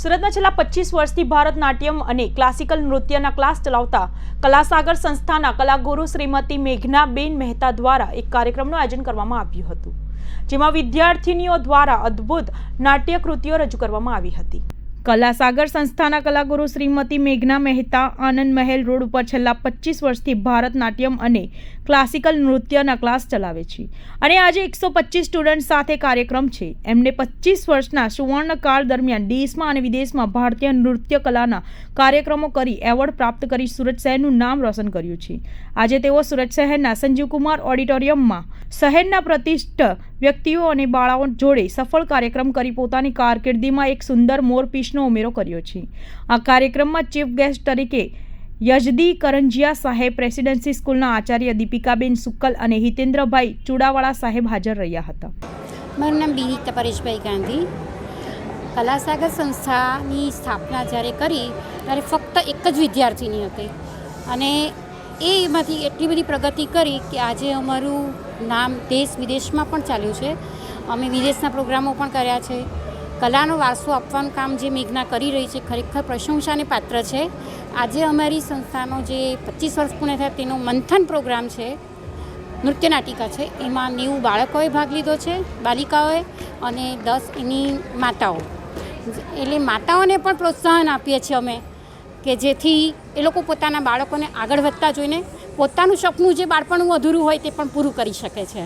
સુરતમાં છેલ્લા પચીસ વર્ષથી ભારતનાટ્યમ અને ક્લાસિકલ નૃત્યના ક્લાસ ચલાવતા કલાસાગર સંસ્થાના કલાગુરુ શ્રીમતી મેઘનાબેન મહેતા દ્વારા એક કાર્યક્રમનું આયોજન કરવામાં આવ્યું હતું, જેમાં વિદ્યાર્થિનીઓ દ્વારા અદ્ભુત નાટ્યકૃતિઓ રજૂ કરવામાં આવી હતી. કલાસાગર સંસ્થાના કલાગુરુ શ્રીમતી મેઘના મહેતા આનંદ મહેલ રોડ ઉપર છેલ્લા પચીસ વર્ષથી ભારતનાટ્યમ અને ક્લાસિકલ નૃત્યના ક્લાસ ચલાવે છે. અને આજે એકસો પચીસ સ્ટુડન્ટ સાથે કાર્યક્રમ છે. એમને પચીસ વર્ષના સુવર્ણકાળ દરમિયાન દેશમાં અને વિદેશમાં ભારતીય નૃત્ય કલાના કાર્યક્રમો કરી એવોર્ડ પ્રાપ્ત કરી સુરત શહેરનું નામ રોશન કર્યું છે. આજે તેઓ સુરત શહેરના સંજીવકુમાર ઓડિટોરિયમમાં શહેરના પ્રતિષ્ઠ વ્યક્તિઓ અને બાળાઓ જોડે સફળ કાર્યક્રમ કરી પોતાની કારકિર્દીમાં એક સુંદર મોરપીસનો ઉમેરો કર્યો છે. આ કાર્યક્રમમાં ચીફ ગેસ્ટ તરીકે યજદી કરંજિયા સાહેબ, પ્રેસિડેન્સી સ્કૂલના આચાર્ય દીપિકાબેન સુક્કલ અને હિતેન્દ્રભાઈ ચુડાવાળા સાહેબ હાજર રહ્યા હતા. મારું નામ બિનિતા પરેશભાઈ ગાંધી. કલાસાગર સંસ્થાની સ્થાપના જ્યારે કરી, ત્યારે ફક્ત એક જ વિદ્યાર્થીની હતી. અને એ એમાંથી એટલી બધી પ્રગતિ કરી કે આજે અમારું નામ દેશ વિદેશમાં પણ ચાલ્યું છે. અમે વિદેશના પ્રોગ્રામો પણ કર્યા છે. કલાનો વારસો આપવાનું કામ જે મેઘના કરી રહી છે ખરેખર પ્રશંસાને પાત્ર છે. આજે અમારી સંસ્થાનો જે પચીસ વર્ષ પૂર્ણ થયા તેનો મંથન પ્રોગ્રામ છે નૃત્ય નાટિકા છે, એમાં નેવું બાળકોએ ભાગ લીધો છે, બાલિકાઓએ અને દસ એની માતાઓ. એટલે માતાઓને પણ પ્રોત્સાહન આપીએ છીએ અમે. કે જેથી એ લોકો પોતાના બાળકોને આગળ વધતા જોઈને પોતાનું સપનું જે બાળપણનું અધૂરું હોય તે પણ પૂરું કરી શકે છે.